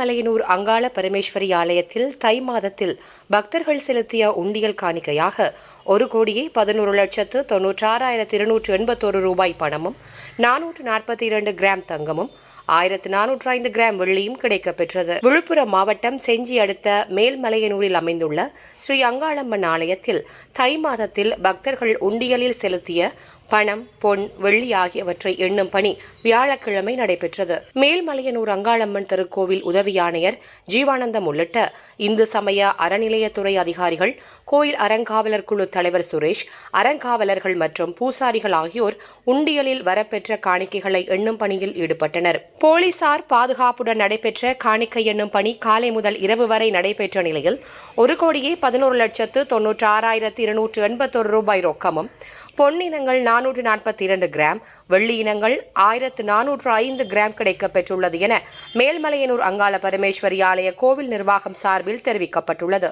மேல்மலையனூர் அங்காள பரமேஸ்வரி ஆலயத்தில் தை மாதத்தில் பக்தர்கள் செலுத்திய உண்டியல் காணிக்கையாக ஒரு கோடியே பதினோரு லட்சத்து தொன்னூற்றாறாயிரத்து இருநூற்று எண்பத்தோரு ரூபாய் பணமும் நானூற்று நாற்பத்தி இரண்டு கிராம் தங்கமும் ஆயிரத்து நானூற்று ஐந்து கிராம் வெள்ளியும் கிடைக்கப்பெற்றது விழுப்புரம் மாவட்டம் செஞ்சி அடுத்த மேல்மலையனூரில் அமைந்துள்ள ஸ்ரீ அங்காளம்மன் ஆலயத்தில் தை மாதத்தில் பக்தர்கள் உண்டியலில் செலுத்திய பணம் பொன் வெள்ளி ஆகியவற்றை எண்ணும் பணி வியாழக்கிழமை நடைபெற்றது. மேல்மலையனூர் அங்காளம்மன் திருக்கோவில் உதவி ஆணையர் ஜீவானந்தம் உள்ளிட்ட இந்து சமய அறநிலையத்துறை அதிகாரிகள் கோயில் அறங்காவலர் குழு தலைவர் சுரேஷ் அறங்காவலர்கள் மற்றும் பூசாரிகள் ஆகியோர் உண்டியலில் வரப்பெற்ற காணிக்கைகளை எண்ணும் பணியில் ஈடுபட்டனர். போலீசார் பாதுகாப்புடன் நடைபெற்ற காணிக்கை எண்ணும் பணி காலை முதல் இரவு வரை நடைபெற்ற நிலையில் ஒரு கோடியே பதினோரு லட்சத்து தொன்னூற்றி ஆறாயிரத்தி இருநூற்று எண்பத்தொரு ரூபாய் ரொக்கமும் பொன்னினங்கள் நானூற்று நாற்பத்தி இரண்டு கிராம் வெள்ளி இனங்கள் ஆயிரத்து நானூற்று ஐந்து கிராம் கிடைக்கப் பெற்றுள்ளது என மேல்மலையனூர் அங்காள பரமேஸ்வரி ஆலய கோவில் நிர்வாகம் சார்பில் தெரிவிக்கப்பட்டுள்ளது.